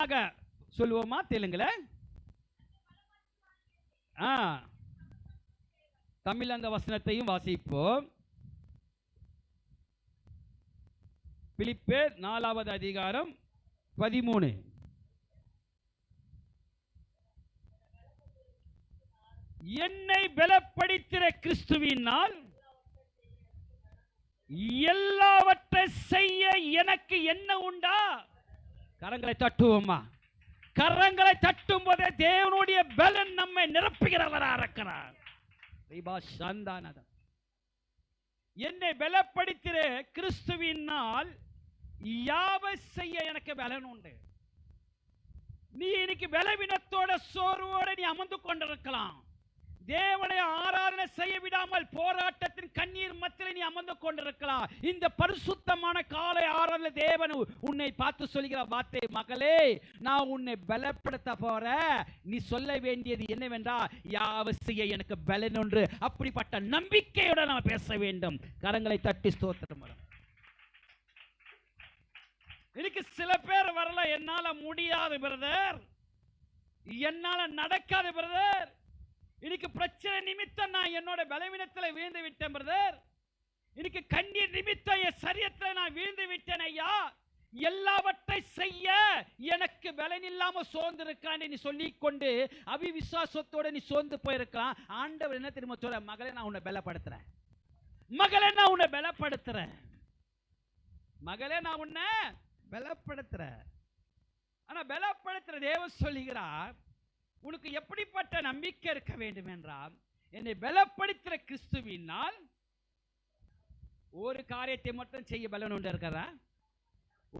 ஆக சொல்லுவோமா தெலுங்குல? ஆ. தமிழ் அந்த வசனத்தையும் வாசிப்போம். பிலிப்பேர் நாலாவது அதிகாரம் பதிமூணு. என்னை பலப்படுத்திற கிறிஸ்துவினால் எல்லாவற்றை செய்ய எனக்கு என்ன உண்டா? கரங்களை தட்டுவோமா கரங்களை தட்டும் போதே தேவனுடைய பலன் நம்மை நிரப்புகிறவரா இருக்கிறார். என்னை பலப்படுத்திற கிறிஸ்துவினால் யாவை செய்ய எனக்கு பலன் உண்டு? நீ இன்னைக்கு பலவீனத்தோட சோர்வோட நீ அமர்ந்து கொண்டிருக்கலாம். தேவனை ஆராதனை செய்ய விடாமல் போராட்டத்தின் கண்ணீர் மத்தியில் நீ அமர்ந்து கொண்டிருக்கலாம். இந்த பரிசுத்தமான காலை ஆராதனை தேவன் உன்னை பார்த்து சொல்கிற வார்த்தை மகளே நான் உன்னை பலப்படுத்த போற நீ சொல்ல வேண்டியது என்னவென்றால் யாவ செய்ய எனக்கு பலன் ஒன்று அப்படிப்பட்ட நம்பிக்கையோட நான் பேச வேண்டும். கரங்களை தட்டி ஸ்தோத்திரம் வரும் இன்னைக்கு சில பேர் வரல. என்னால முடியாது பிரதர் என்னால நடக்காது பிரதர் இன்னைக்கு பிரச்சனை நிமித்தம் நான் என்னோட பலவீனத்தில் வீழ்ந்து விட்டேன் பிரதர் இன்னைக்கு கண்ணீர் நிமித்தம் என் சரியத்துல நான் வீழ்ந்து விட்டேன் ஐயா. எல்லாவற்றை செய்ய எனக்கு பலன் இல்லாம சோர்ந்து இருக்கான்னு நீ சொல்லி கொண்டு அவிவிசுவாசத்தோட நீ சோர்ந்து போயிருக்கலாம். ஆண்டவர் என்ன திரும்ப சொல்ற மகளே நான் உன்னை பலப்படுத்துறேன். மகளே நான் உன்னை பலப்படுத்துறேன். மகளே நான் உன்னை பலப்படுத்துறேன். ஆனா பலப்படுத்துற தேவன் சொல்லுகிறார் உனக்கு எப்படிப்பட்ட நம்பிக்கை இருக்க வேண்டும் என்றால் என்னை பலப்படுத்துகிற கிறிஸ்துவினால் ஒரு காரியத்தை மட்டும் செய்ய பலன் உண்டு இருக்கிறதா?